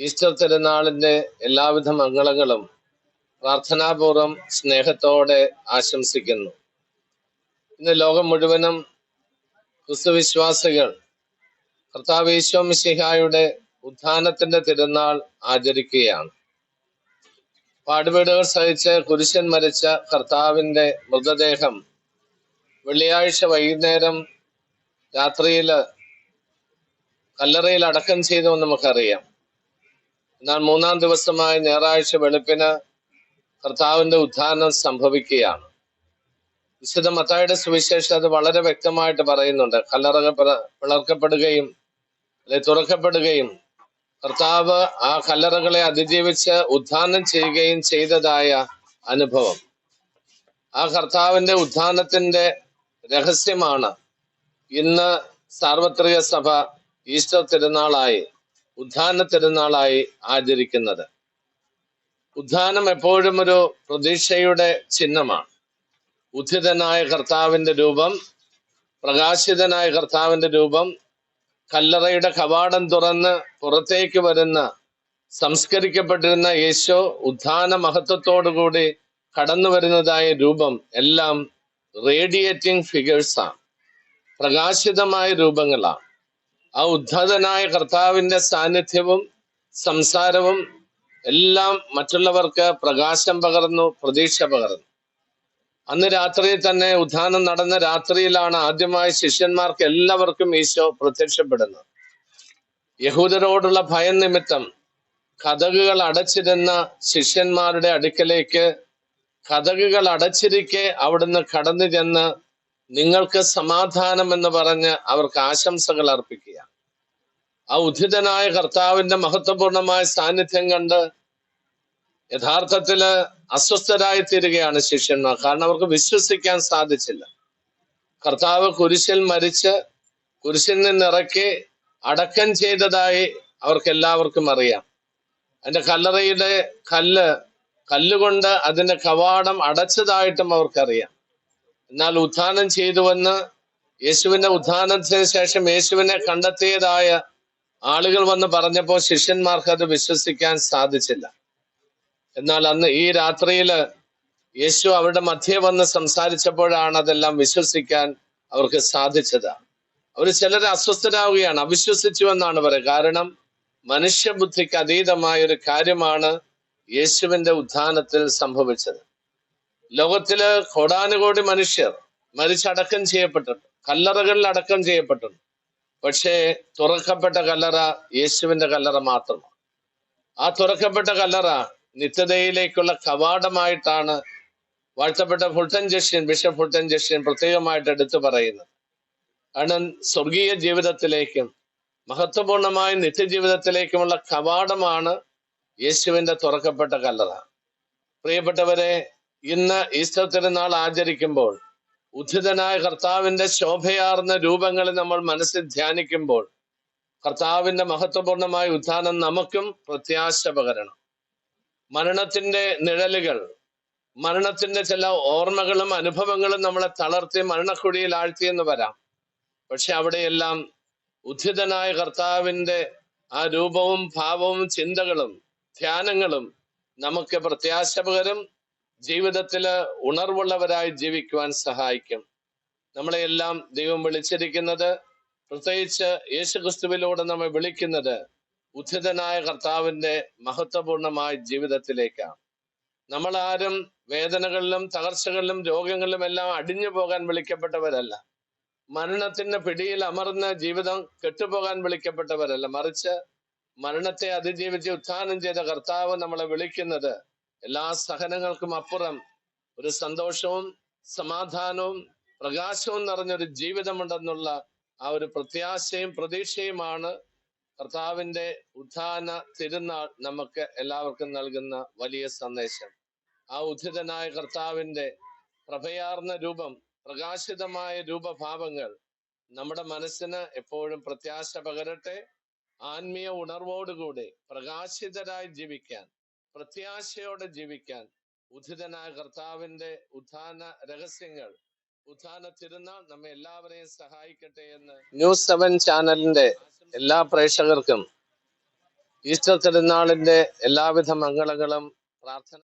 Easter തിരുനാളിന്റെ എല്ലാവിധ മംഗളങ്ങളും പ്രാർത്ഥനാപൂർവം സ്നേഹത്തോടെ ആശംസിക്കുന്നു. ഇന്ന് ലോകം മുഴുവനും ക്രിസ്തുവിശ്വാസികൾ കർത്താവ് ഈശോ മിശിഹായുടെ ഉത്ഥാനത്തിന്റെ തിരുനാൾ ആചരിക്കുകയാണ്. പാടുപീടുകൾ സഹിച്ച് കുരിശൻ മരിച്ച കർത്താവിന്റെ മൃതദേഹം വെള്ളിയാഴ്ച വൈകുന്നേരം രാത്രിയിൽ കല്ലറയിൽ അടക്കം ചെയ്തു നമുക്കറിയാം. എന്നാൽ മൂന്നാം ദിവസമായ ഞായറാഴ്ച വെളുപ്പിന് കർത്താവിന്റെ ഉദ്ധാരണം സംഭവിക്കുകയാണ്. വിശുദ്ധ മത്തായുടെ സുവിശേഷം അത് വളരെ വ്യക്തമായിട്ട് പറയുന്നുണ്ട്. കല്ലറകൾ പിള- പിളർക്കപ്പെടുകയും അല്ലെ തുറക്കപ്പെടുകയും കർത്താവ് ആ കല്ലറകളെ അതിജീവിച്ച് ഉദ്ധാരണം ചെയ്യുകയും ചെയ്തതായ അനുഭവം. ആ കർത്താവിന്റെ ഉദ്ധാനത്തിന്റെ രഹസ്യമാണ് ഇന്ന് സാർവത്രിക സഭ ഈസ്റ്റർ തിരുനാളായി. ഉത്ഥാന തിരുനാളായി ആചരിക്കുന്നത്. ഉദ്ധാനം എപ്പോഴും ഒരു പ്രതീക്ഷയുടെ ചിഹ്നമാണ്. ഉദ്ധിതനായ കർത്താവിന്റെ രൂപം പ്രകാശിതനായ കർത്താവിന്റെ രൂപം കല്ലറയുടെ കവാടം തുറന്ന് പുറത്തേക്ക് വരുന്ന സംസ്കരിക്കപ്പെട്ടിരുന്ന യേശോ ഉദ്ധാന മഹത്വത്തോടുകൂടി കടന്നു വരുന്നതായ രൂപം എല്ലാം റേഡിയേറ്റിംഗ് ഫിഗേഴ്സാണ്. പ്രകാശിതമായ രൂപങ്ങളാണ്. ആ ഉദ്ധതനായ കർത്താവിന്റെ സാന്നിധ്യവും സംസാരവും എല്ലാം മറ്റുള്ളവർക്ക് പ്രകാശം പകർന്നു പ്രതീക്ഷ പകർന്നു. അന്ന് രാത്രിയിൽ തന്നെ ഉദ്ധാനം നടന്ന രാത്രിയിലാണ് ആദ്യമായി ശിഷ്യന്മാർക്ക് എല്ലാവർക്കും ഈശോ പ്രത്യക്ഷപ്പെടുന്നത്. യഹൂദരോടുള്ള ഭയം നിമിത്തം കഥകുകൾ അടച്ചിരുന്ന ശിഷ്യന്മാരുടെ അടുക്കലേക്ക് കഥകുകൾ അടച്ചിരിക്കെ അവിടുന്ന് കടന്നു ചെന്ന് നിങ്ങൾക്ക് സമാധാനം എന്ന് പറഞ്ഞ് അവർക്ക് ആശംസകൾ അർപ്പിക്കുക ആ ഉദ്ധിതനായ കർത്താവിന്റെ മഹത്വപൂർണമായ സാന്നിധ്യം കണ്ട് യഥാർത്ഥത്തിൽ അസ്വസ്ഥരായി തീരുകയാണ് ശിഷ്യന്മാർ. കാരണം അവർക്ക് വിശ്വസിക്കാൻ സാധിച്ചില്ല. കർത്താവ് കുരിശിൽ മരിച്ച് കുരിശിൽ നിന്നിറക്കി അടക്കം ചെയ്തതായി അവർക്ക് എല്ലാവർക്കും അറിയാം. അതിന്റെ കല്ലറയുടെ കല്ല് കല്ലുകൊണ്ട് അതിന്റെ കവാടം അടച്ചതായിട്ടും അവർക്കറിയാം. എന്നാൽ ഉത്ഥാനം ചെയ്തുവെന്ന് യേശുവിന്റെ ഉത്ഥാനത്തിന് ശേഷം യേശുവിനെ കണ്ടെത്തിയതായ ആളുകൾ വന്ന് പറഞ്ഞപ്പോൾ ശിഷ്യന്മാർക്ക് അത് വിശ്വസിക്കാൻ സാധിച്ചില്ല. എന്നാൽ അന്ന് ഈ രാത്രിയിൽ യേശു അവരുടെ മധ്യേ വന്ന് സംസാരിച്ചപ്പോഴാണ് അതെല്ലാം വിശ്വസിക്കാൻ അവർക്ക് സാധിച്ചത്. അവർ ചിലർ അസ്വസ്ഥരാവുകയാണ് അവിശ്വസിച്ചു എന്നാണ് പറയുക. കാരണം മനുഷ്യബുദ്ധിക്ക് അതീതമായ ഒരു കാര്യമാണ് യേശുവിന്റെ ഉത്ഥാനത്തിൽ സംഭവിച്ചത്. ലോകത്തിൽ കോടാനുകോടി മനുഷ്യർ മരിച്ചടക്കം ചെയ്യപ്പെട്ടിട്ടുണ്ട്. കല്ലറകളിൽ അടക്കം ചെയ്യപ്പെട്ടിട്ടുണ്ട്. പക്ഷേ തുറക്കപ്പെട്ട കല്ലറ യേശുവിന്റെ കല്ലറ മാത്രമാണ്. ആ തുറക്കപ്പെട്ട കല്ലറ നിത്യതയിലേക്കുള്ള കവാടമായിട്ടാണ് വാഴ്ത്തപ്പെട്ട Fulton J Sheen bishop Fulton J Sheen പ്രത്യേകമായിട്ട് എടുത്തു പറയുന്നത്. കാരണം സ്വർഗീയ ജീവിതത്തിലേക്കും മഹത്വപൂർണമായ നിത്യജീവിതത്തിലേക്കുമുള്ള കവാടമാണ് യേശുവിന്റെ തുറക്കപ്പെട്ട കല്ലറ. പ്രിയപ്പെട്ടവരെ ഇന്ന് ഈസ്റ്റർ തിരുനാൾ ആചരിക്കുമ്പോൾ ഉദ്ധിതനായ കർത്താവിന്റെ ശോഭയാർന്ന രൂപങ്ങൾ നമ്മൾ മനസ്സിൽ ധ്യാനിക്കുമ്പോൾ കർത്താവിന്റെ മഹത്വപൂർണമായ ഉത്ഥാനം നമുക്കും പ്രത്യാശ പകരണം മരണത്തിന്റെ നിഴലുകൾ മരണത്തിന്റെ ചില ഓർമ്മകളും അനുഭവങ്ങളും നമ്മളെ തളർത്തി മരണക്കുഴിയിൽ ആഴ്ത്തിയെന്ന് വരാം. പക്ഷെ അവിടെയെല്ലാം ഉദ്ധിതനായ കർത്താവിന്റെ ആ രൂപവും ഭാവവും ചിന്തകളും ധ്യാനങ്ങളും നമുക്ക് പ്രത്യാശ പകരും ജീവിതത്തിൽ ഉണർവുള്ളവരായി ജീവിക്കുവാൻ സഹായിക്കും. നമ്മളെയെല്ലാം ദൈവം വിളിച്ചിരിക്കുന്നത് പ്രത്യേകിച്ച് യേശുക്രിസ്തുവിലൂടെ നമ്മെ വിളിക്കുന്നത് ഉദ്ധിതനായ കർത്താവിന്റെ മഹത്വപൂർണമായ ജീവിതത്തിലേക്കാണ്. നമ്മൾ ആരും വേദനകളിലും തകർച്ചകളിലും രോഗങ്ങളിലും എല്ലാം അടിഞ്ഞു പോകാൻ വിളിക്കപ്പെട്ടവരല്ല. മരണത്തിന്റെ പിടിയിൽ അമർന്ന ജീവിതം കെട്ടുപോകാൻ വിളിക്കപ്പെട്ടവരല്ല. മറിച്ച് മരണത്തെ അതിജീവിച്ച് ഉത്ഥാനം ചെയ്ത കർത്താവ് നമ്മളെ വിളിക്കുന്നത് എല്ലാ സഹനങ്ങൾക്കും അപ്പുറം ഒരു സന്തോഷവും സമാധാനവും പ്രകാശവും നിറഞ്ഞൊരു ജീവിതമുണ്ടെന്നുള്ള ആ ഒരു പ്രത്യാശയും പ്രതീക്ഷയുമാണ് കർത്താവിന്റെ ഉദ്ധാന തിരുനാൾ നമുക്ക് എല്ലാവർക്കും നൽകുന്ന വലിയ സന്ദേശം. ആ ഉദ്ധിതനായ കർത്താവിന്റെ പ്രഭയാർന്ന രൂപം പ്രകാശിതമായ രൂപഭാവങ്ങൾ നമ്മുടെ മനസ്സിന് എപ്പോഴും പ്രത്യാശ പകരട്ടെ. ആത്മീയ ഉണർവോടുകൂടി പ്രകാശിതരായി ജീവിക്കാൻ പ്രത്യാശയോടെ ജീവിക്കാൻ ഉദിതനായ കർത്താവിന്റെ ഉത്ഥാന രഹസ്യങ്ങൾ ഉത്ഥാന തിരുനാൾ നമ്മെ എല്ലാവരെയും സഹായിക്കട്ടെ എന്ന് ന്യൂസ് സെവൻ ചാനലിന്റെ എല്ലാ പ്രേക്ഷകർക്കും ഈസ്റ്റർ തിരുനാളിന്റെ എല്ലാവിധ മംഗളങ്ങളും പ്രാർത്ഥന